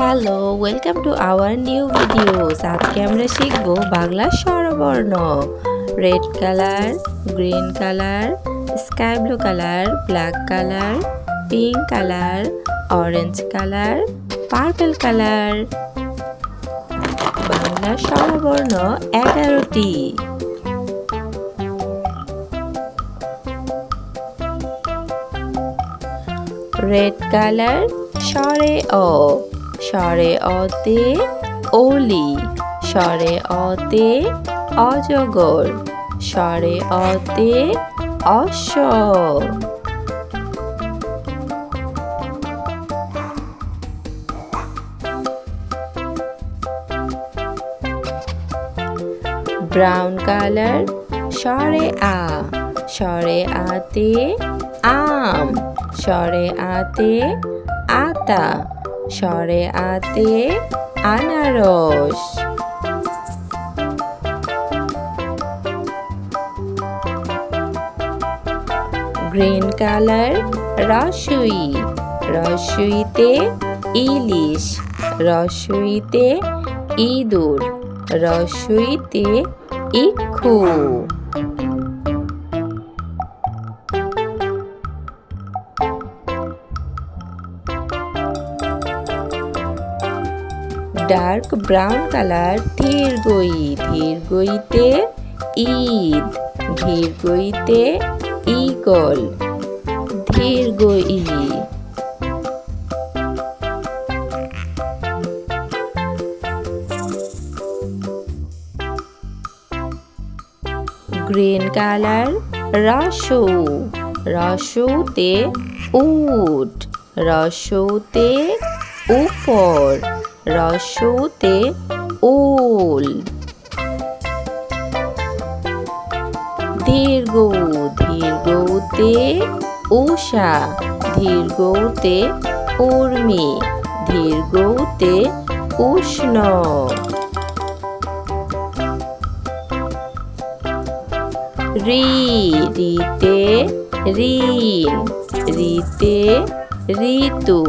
Hello welcome to our new videos আজকে আমরা শিখব বাংলা স্বরবর্ণ। Red colour green colour sky blue colour black colour pink colour orange colour purple colour Bangla স্বরবর্ণ এগারোটি। Red colour সরে অ। স্বরে অতে ওলি স্বরে অতে অজগর, স্বরে অতে অশ্ব ব্রাউন কালার সরে আ সরে আতে আম সরে আতে আতা। স্বরে আতে আনারস। গ্রিন কালার রসুই রসুইতে ইলিশ রসুইতে ইঁদুর রসুইতে ইক্ষু। ডার্ক ব্রাউন কালার ধীর গই ধীর গইতে ঈদ ধীর গইতে ইগল ধীর গই গ্রিন কালার রসু, রসুতে উট, রসুতে উপর। রসুতে উল দীর্ঘ দীর্ঘতে ঊষা দীর্ঘতে উর্মি দীর্ঘতে উষ্ণ। রি রিতে ঋণ রিতে ঋতু।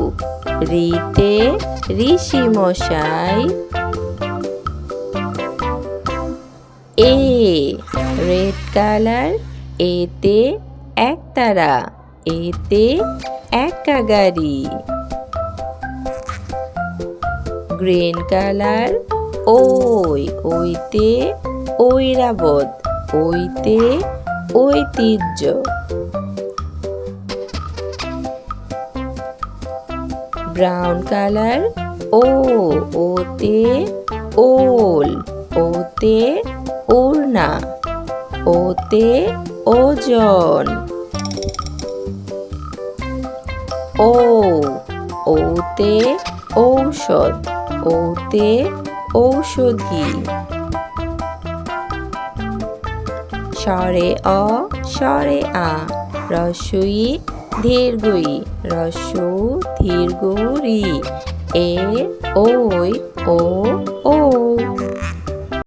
রিতে ঋষি মশাই। এ, রেড কালার, এতে একতারা এতে একা গাড়ি। গ্রিন কালার, ওই, ওইতে ঐরাবত, ওইতে ঐতিহ্য। ব্রাউন কালার ও ওতে ওল ওতে ওড়না ওতে ওজন ও ওতে ঔষধ ওতে ঔষধি. স্বরে অ স্বরে আ, রসই দীর্ঘই রসু দীর্ঘ রি এ ওই ও ও